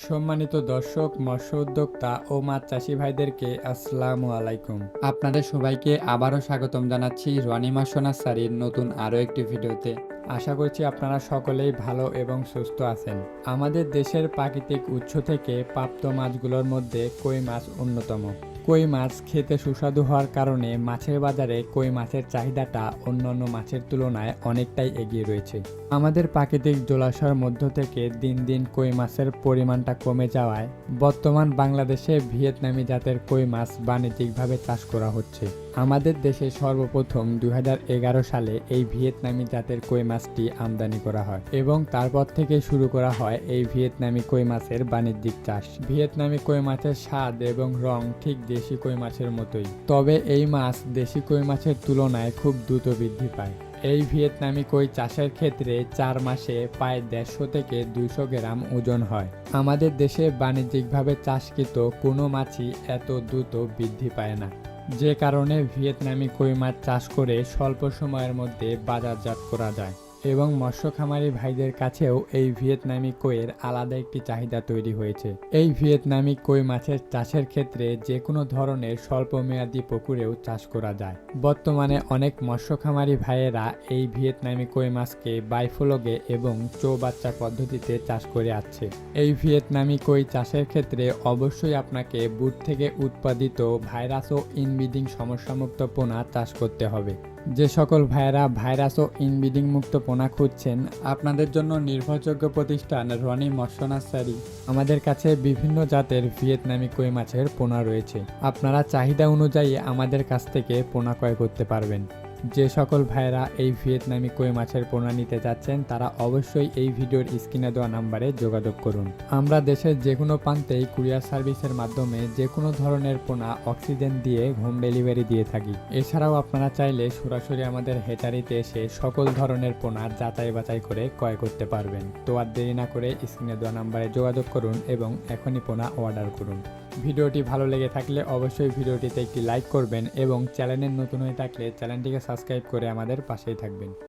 সম্মানিত দর্শক মৎস্য উদ্যোক্তা ও মাছ চাষি ভাইদেরকে আসসালামু আলাইকুম। আপনাদের সবাইকে আবারও স্বাগতম জানাচ্ছি রনিমা সোনাসারির নতুন আরও একটি ভিডিওতে। আশা করছি আপনারা সকলেই ভালো এবং সুস্থ আছেন। আমাদের দেশের প্রাকৃতিক উৎস থেকে প্রাপ্ত মাছগুলোর মধ্যে কই মাছ অন্যতম? কই মাছ খেতে সুস্বাদু হওয়ার কারণে মাছের বাজারে কই মাছের চাহিদাটা অন্যান্য মাছের তুলনায় অনেকটাই এগিয়ে রয়েছে। আমাদের প্রাকৃতিক জলাশয়ের মধ্য থেকে দিন দিন কই মাছের পরিমাণটা কমে যাওয়ায় বর্তমান বাংলাদেশে ভিয়েতনামি জাতের কই মাছ বাণিজ্যিকভাবে চাষ করা হচ্ছে। আমাদের দেশে সর্বপ্রথম দু হাজার এগারো সালে এই ভিয়েতনামি জাতের কই মাছটি আমদানি করা হয় এবং তারপর থেকে শুরু করা হয় এই ভিয়েতনামি কই মাছের বাণিজ্যিক চাষ। ভিয়েতনামি কই মাছের স্বাদ এবং রং ঠিক দেশি কই মাছের মতোই, তবে এই মাছ দেশি কই মাছের তুলনায় খুব দ্রুত বৃদ্ধি পায়। এই ভিয়েতনামি কই চাষের ক্ষেত্রে চার মাসে প্রায় দেড়শো থেকে দুইশো গ্রাম ওজন হয়। আমাদের দেশে বাণিজ্যিকভাবে চাষকৃত কোনো মাছই এত দ্রুত বৃদ্ধি পায় না। যে কারণে ভিয়েতনামি কই মাছ চাষ করে স্বল্প সময়ের মধ্যে বাজারজাত করা যায়। এবং মৎস্য খামারি ভাইদের কাছেও এই ভিয়েতনামি কইয়ের আলাদা একটি চাহিদা তৈরি হয়েছে। এই ভিয়েতনামি কই মাছের চাষের ক্ষেত্রে যে কোনো ধরনের স্বল্প মেয়াদী পুকুরেও চাষ করা যায়। বর্তমানে অনেক মৎস্য খামারি ভাইয়েরা এই ভিয়েতনামি কই মাছকে বাইফোলগে এবং চৌবাচ্চা পদ্ধতিতে চাষ করে আসছে। এই ভিয়েতনামি কই চাষের ক্ষেত্রে অবশ্যই আপনাকে বুট থেকে উৎপাদিত ভাইরাস ও ইনবিডিং সমস্যামুক্ত পোনা চাষ করতে হবে। যে সকল ভাইরা ভাইরাস ও ইনবিডিং মুক্ত পোনা খুঁজছেন, আপনাদের জন্য নির্ভরযোগ্য প্রতিষ্ঠান রনি মৎস্য নার্সারি আমাদের কাছে বিভিন্ন জাতের ভিয়েতনামি কই মাছের পোনা রয়েছে। আপনারা চাহিদা অনুযায়ী আমাদের কাছ থেকে পোনা ক্রয় করতে পারবেন। যে সকল ভাইয়েরা এই ভিয়েতনামি কই মাছের পোনা নিতে যাচ্ছেন, তারা অবশ্যই এই ভিডিওর স্ক্রিনে দেওয়া নাম্বারে যোগাযোগ করুন। আমরা দেশের যে কোনো প্রান্তেই কুরিয়ার সার্ভিসের মাধ্যমে যে কোনো ধরনের পোনা অক্সিজেন দিয়ে হোম ডেলিভারি দিয়ে থাকি। এছাড়াও আপনারা চাইলে সরাসরি আমাদের হেটারিতে এসে সকল ধরনের পোনা যাচাই বাছাই করে ক্রয় করতে পারবেন। তো আর দেরি না করে স্ক্রিনে দেওয়া নাম্বারে যোগাযোগ করুন এবং এখনই পোনা অর্ডার করুন। ভিডিওটি ভালো লেগে থাকলে অবশ্যই ভিডিওটিতে একটি লাইক করবেন এবং চ্যানেলের নতুন হয়ে থাকলে চ্যানেলটিকে সাবস্ক্রাইব করে আমাদের পাশেই থাকবেন।